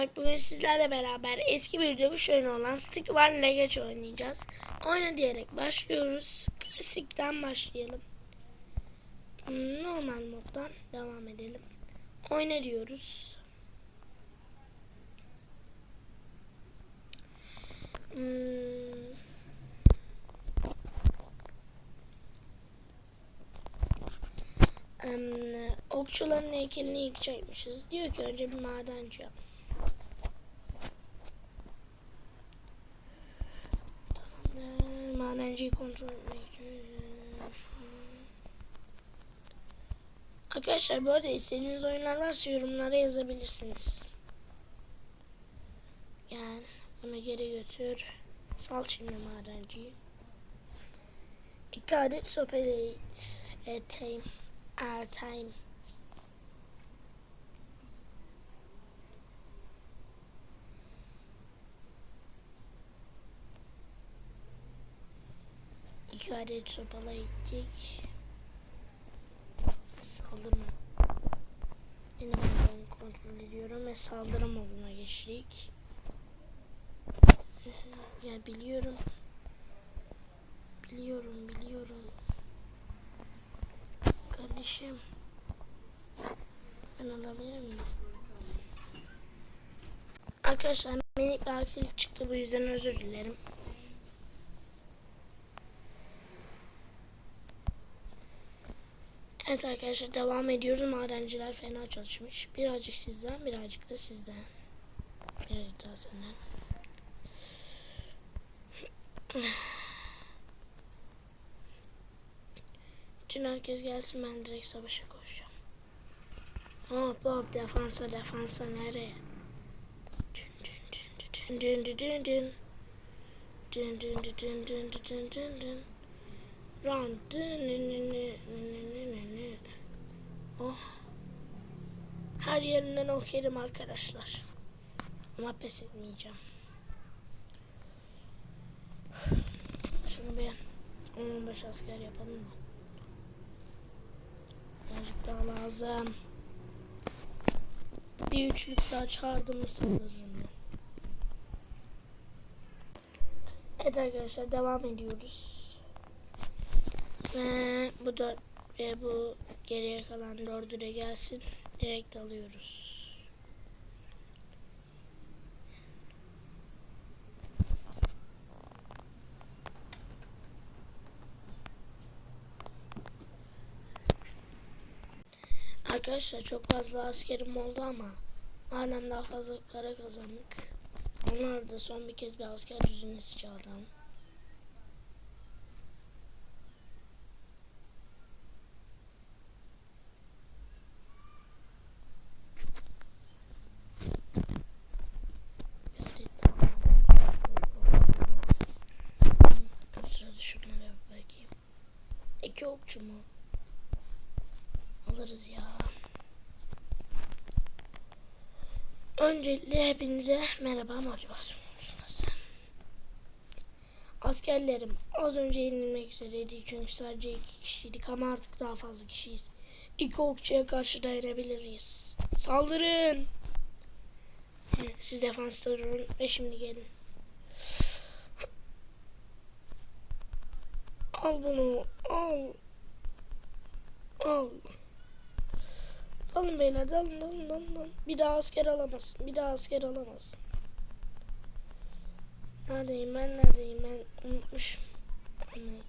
Bugün sizlerle beraber eski bir dövüş oyunu olan Stick Var Legacy oynayacağız. Oyna diyerek başlıyoruz. Klasikten başlayalım. Normal moddan devam edelim. Oyna diyoruz. Hmm. Em, okçuların heykelini yıkacakmışız. Diyor ki önce bir madenci yap. Madenciyi kontrol etmek. Arkadaşlar bu arada istediğiniz oyunlar varsa yorumlara yazabilirsiniz. Gel bunu geri götür. Sal şimdi madenciyi. İki adet sopeleyit. Eteyim. Ertayım. İki adet sopala gittik. Saldırma. Yine ben kontrol ediyorum ve saldırı moduna geçtik. Ya biliyorum. Biliyorum, biliyorum. Kardeşim. Ben alabilir miyim? Arkadaşlar minik bir aksilik çıktı bu yüzden özür dilerim. Evet arkadaşlar devam ediyoruz. Madenciler fena çalışmış. Birazcık sizden birazcık da sizden. Birazcık daha senden. Bütün herkes gelsin ben direkt savaşa koşacağım. Hop hop defansa defansa nereye? Dün dün dün dün dün dün dün. Dün dün dün dün dün dün dün dün dün. Run dün Oh. Her yerinden ok yedim arkadaşlar. Ama pes etmeyeceğim. Şunu bir 15 asker yapalım mı? Birazcık daha lazım. Bir üçlük daha çağırdım ben. Evet arkadaşlar devam ediyoruz. Ve bu dört ve bu geriye kalan dördü de gelsin. Direkt alıyoruz. Arkadaşlar çok fazla askerim oldu ama halen daha fazla para kazandık. Onlar da son bir kez bir asker düzenlesi çağıralım. Bir adet daha. O sırada şunlara bir bakayım. İki okçu mu? Alırız ya. Öncelikle hepinize merhaba motivasyonunuz nasıl? Askerlerim az önce yenilmek üzereydi çünkü sadece iki kişiydik ama artık daha fazla kişiyiz. İki okçuya karşı dayanabiliriz. Saldırın! Siz defansta durun ve şimdi gelin. Al bunu, al. Al. Dalın beyler dalın dalın dalın dalın. Bir daha asker alamazsın. Bir daha asker alamazsın. Neredeyim ben neredeyim ben unutmuşum. Anlayın.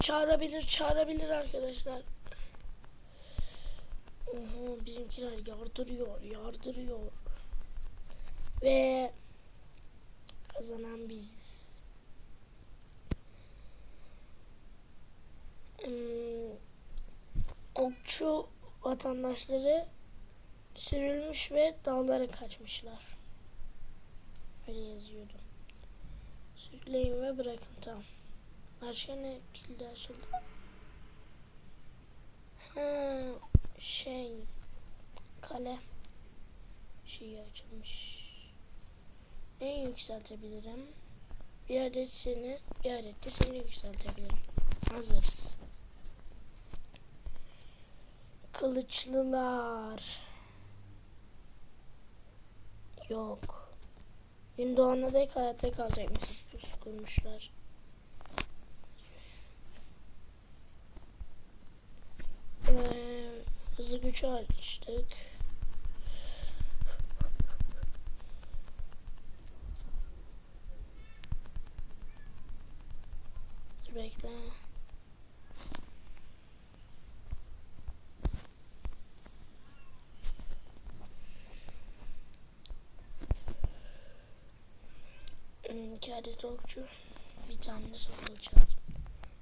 Çağırabilir çağırabilir arkadaşlar. Oho bizimkiler yardırıyor yardırıyor. Ve kazanan biziz. Hmm, okçu vatandaşları sürülmüş ve dağlara kaçmışlar. Öyle yazıyordu. Sürükleyin ve bırakın tamam. Başka ne kilidi açıldı? Ha, şey kale şeyi açılmış. Neyi yükseltebilirim? Bir adet seni, bir adet de seni yükseltebilirim. Hazırız. Kılıçlılar. Yok. Gün doğana dek hayatta kalacakmışız pusu kurmuşlar. Ee, hızlı gücü açtık. Bekle. Hmm, iki adet okçu. Bir tane de sokulucu lazım.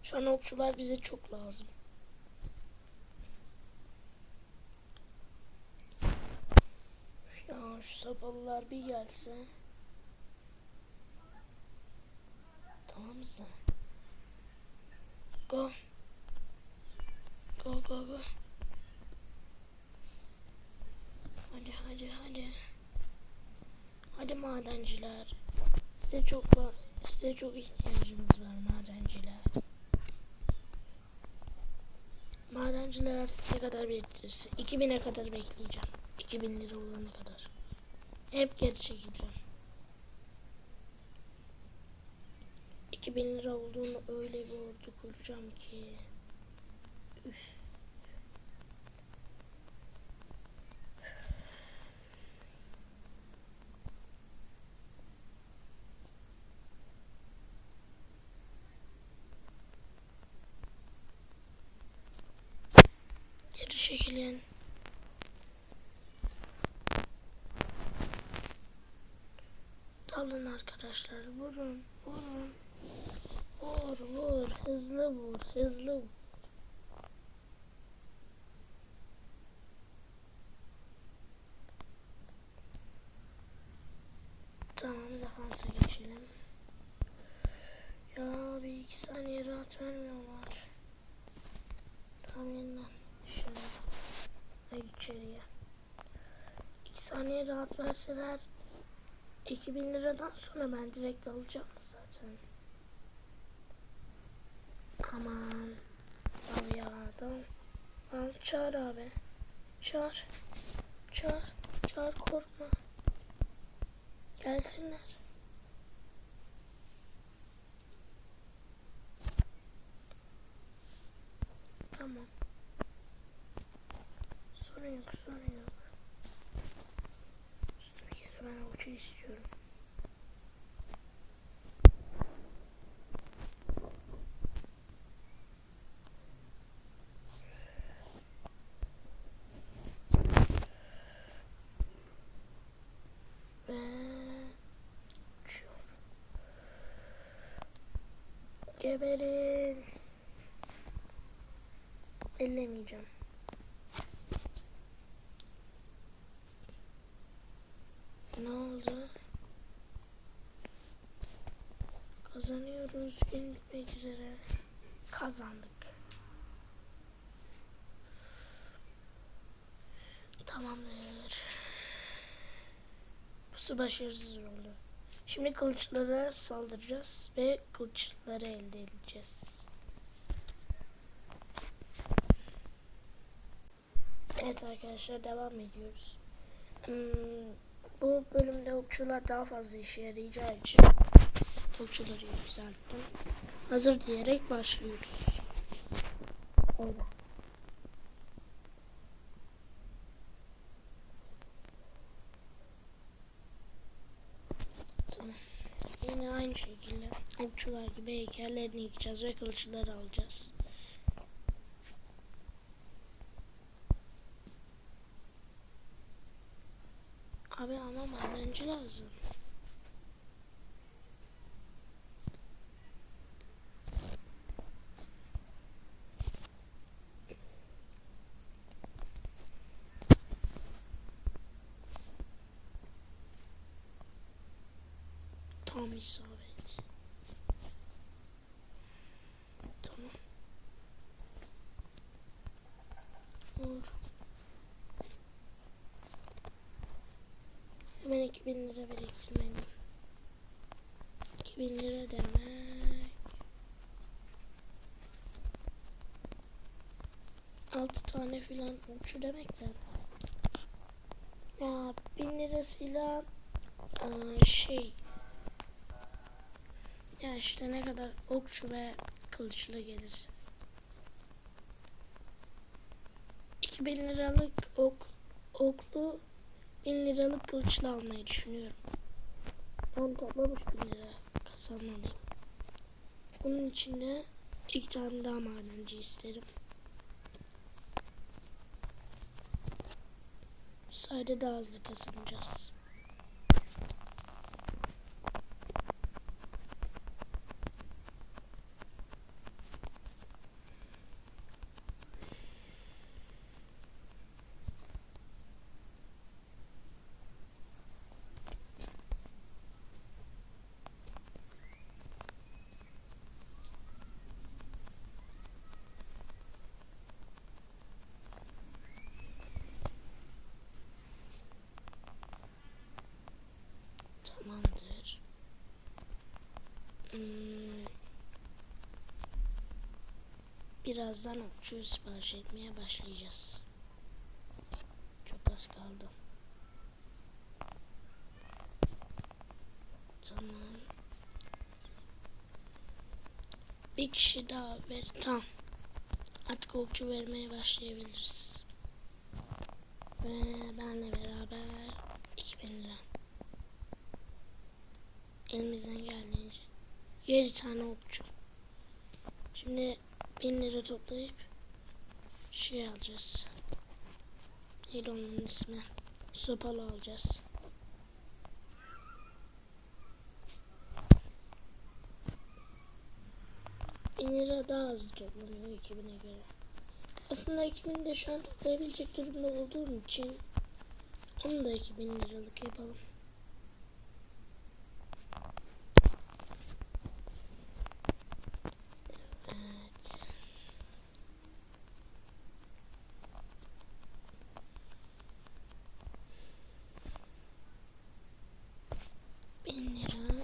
Şu an okçular bize çok lazım. Ya şu sapalılar bir gelse. Tamam mısın? Go. Go go go. Hadi hadi hadi. Hadi madenciler. Size çok size çok ihtiyacımız var madenciler. Madenciler artık ne kadar biriktirirse 2000'e kadar bekleyeceğim. 2000 lira olana kadar. Hep geri çekileceğim. 2000 lira olduğunu öyle bir ordu kuracağım ki. Üf. Geri çekilin. Dalın arkadaşlar. Vurun. Vurun. Vur vur. Hızlı vur. Hızlı vur. Tamam defansa geçelim. Ya bir iki saniye rahat vermiyorlar. Tamam yeniden. Şöyle. Ay içeriye. İki saniye rahat verseler 2000 liradan sonra ben direkt alacağım zaten. Aman. Al ya tamam. Al çağır abi. Çağır. Çağır. Çağır korkma. Gelsinler. Tamam. Sorun yok, sorun yok. Ben avucu istiyorum. Geberin. Ellemeyeceğim. Ne oldu? Kazanıyoruz. Gün bitmek üzere. Kazandık. Tamamdır. Bu başarısız oldu. Şimdi kılıçlara saldıracağız ve kılıçları elde edeceğiz. Evet arkadaşlar devam ediyoruz. Hmm, bu bölümde okçular daha fazla işe yarayacağı için okçuları yükselttim. Hazır diyerek başlıyoruz. Öyle. Tamam. Yine aynı şekilde okçular gibi heykellerini yıkacağız ve kılıçları alacağız. Abi madenci lazım. Tam isabet. Tamam. Vur. Hemen 2000 lira biriktirmeliyim. 2000 lira demek. 6 tane filan uçu demekten. Ya 1000 lirasıyla şey ya işte ne kadar okçu ve kılıçlı gelirse. 2000 liralık ok oklu 1000 liralık kılıçlı almayı düşünüyorum. Ben toplam 3000 lira kazanmalıyım. Bunun için de iki tane daha madenci isterim. Sayede daha hızlı kazanacağız. Tamamdır. Hmm. Birazdan okçu sipariş etmeye başlayacağız. Çok az kaldı. Tamam. Bir kişi daha ver. Tamam. Artık okçu vermeye başlayabiliriz. Ve benle beraber 2000 lira. Elimizden geldiğince. 7 tane okçu. Şimdi 1000 lira toplayıp şey alacağız. Neydi onun ismi? Sopalı alacağız. Bin lira daha hızlı toplanıyor 2000'e göre. Aslında 2000 de şu an toplayabilecek durumda olduğum için onu da 2000 liralık yapalım. Evet. Bin lira.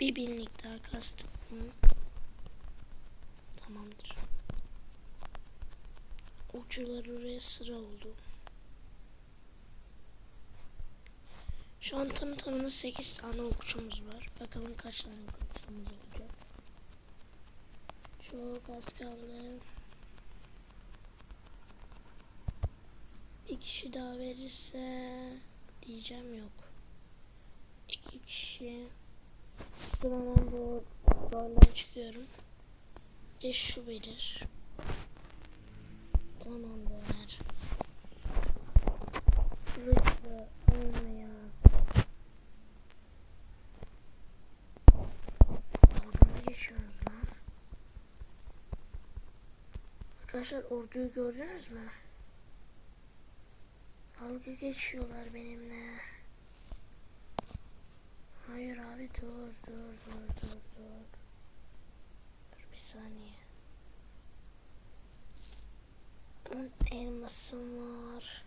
Bir binlik daha kastık mı? Tamamdır. Uçular oraya sıra oldu. Şu an tam tamına 8 tane okçumuz var. Bakalım kaç tane okçumuz olacak. Çok az kaldı. Bir kişi daha verirse diyeceğim yok. İki kişi. O zaman bu rolden çıkıyorum. De şu verir. Tamamdır. Lütfen olmaya. Dalga geçiyoruz lan. Arkadaşlar orduyu gördünüz mü? Dalga geçiyorlar benimle. Hayır abi dur dur dur. Dur bir saniye. On elmasım var.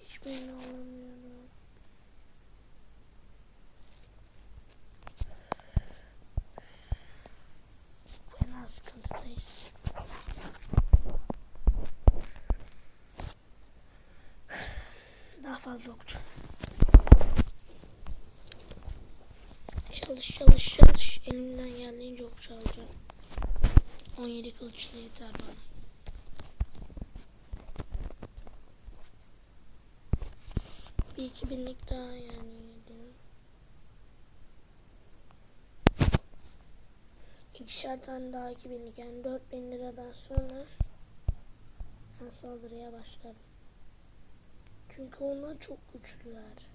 Hiçbirini alamıyorum. Fena sıkıntıdayız. Daha fazla okçu. Çalış çalış çalış. Elimden alacağım. 17 kılıçlı yeter bana. Bir iki binlik daha yani yedim. İkişer tane daha iki binlik yani dört bin liradan sonra ben saldırıya başlarım. Çünkü onlar çok güçlüler.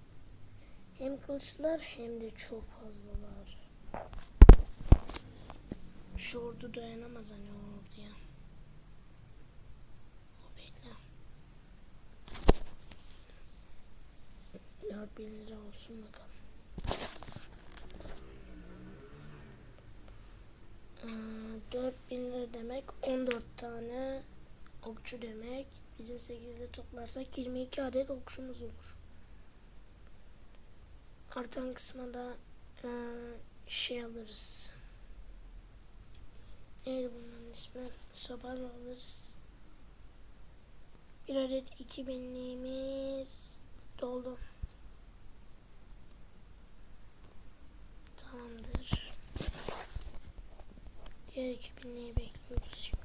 Hem kılıçlılar hem de çok fazlalar. Şu ordu dayanamaz hani orduya. O belli. 4000 lira olsun bakalım. Ee, 4000 lira demek 14 tane okçu demek. Bizim 8 ile toplarsak 22 adet okçumuz olur. Artan kısma da e, şey alırız. Eğer bunun ismi soban alırız. Bir adet 2000'liğimiz doldu. Tamamdır. Diğer 2000'liği bekliyoruz şimdi.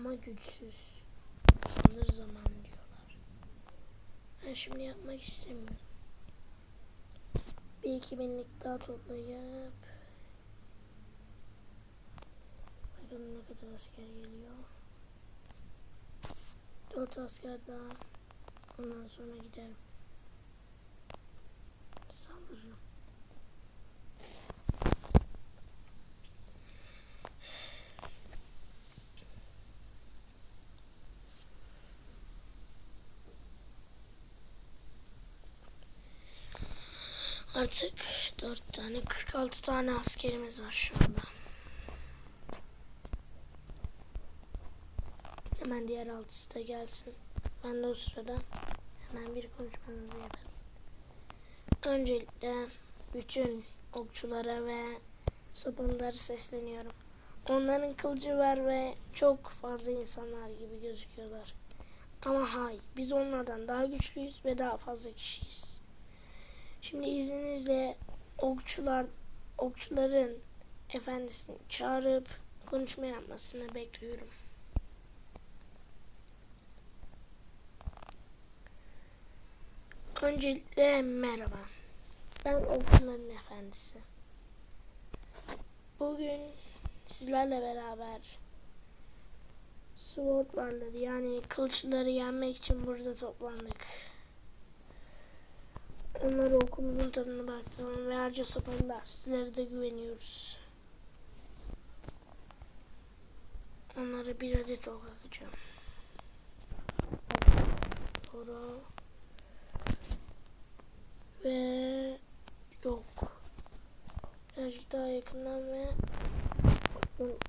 Ama güçsüz. Sanır zaman diyorlar. Ben şimdi yapmak istemiyorum. Bir iki binlik daha toplayıp bakalım ne kadar asker geliyor. Dört asker daha. Ondan sonra giderim. Saldırırım. Artık 4 tane 46 tane askerimiz var şu anda. Hemen diğer altısı da gelsin. Ben de o sırada hemen bir konuşmamızı yapalım. Öncelikle bütün okçulara ve sopalılara sesleniyorum. Onların kılıcı var ve çok fazla insanlar gibi gözüküyorlar. Ama hayır, biz onlardan daha güçlüyüz ve daha fazla kişiyiz. Şimdi izninizle okçular okçuların efendisini çağırıp konuşma yapmasını bekliyorum. Öncelikle merhaba. Ben okçuların efendisi. Bugün sizlerle beraber sword warları yani kılıçları yenmek için burada toplandık. Onları okulumuzun tadına bıraktım ve harca sopalılar. Sizlere de güveniyoruz. Onlara bir adet ok atacağım. Doğru. Ve yok. Birazcık daha yakından ve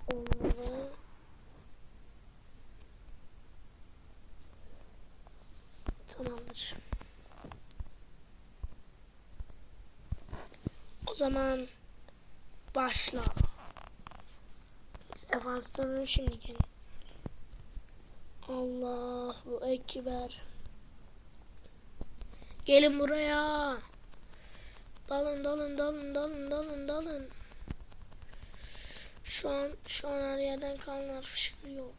onları tamamdır. Zaman başla. Defanslarını şimdi gelin. Allahu Ekber. Gelin buraya. Dalın dalın dalın dalın dalın dalın. Şu an şu an her yerden kanlar fışkırıyor.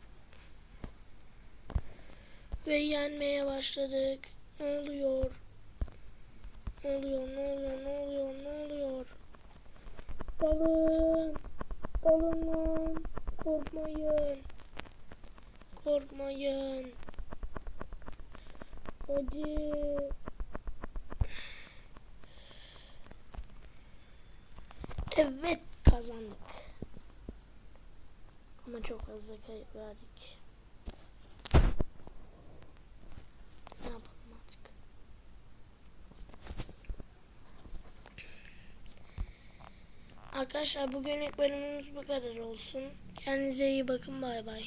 Ve yenmeye başladık. Ne oluyor? Ne oluyor? Ne oluyor? Ne oluyor? Ne oluyor? Dalın lan. Korkmayın. Korkmayın. Hadi. Evet kazandık. Ama çok fazla kayıp verdik. Ne yapalım artık? Arkadaşlar bugünlük bölümümüz bu kadar olsun. Kendinize iyi bakın bay bay.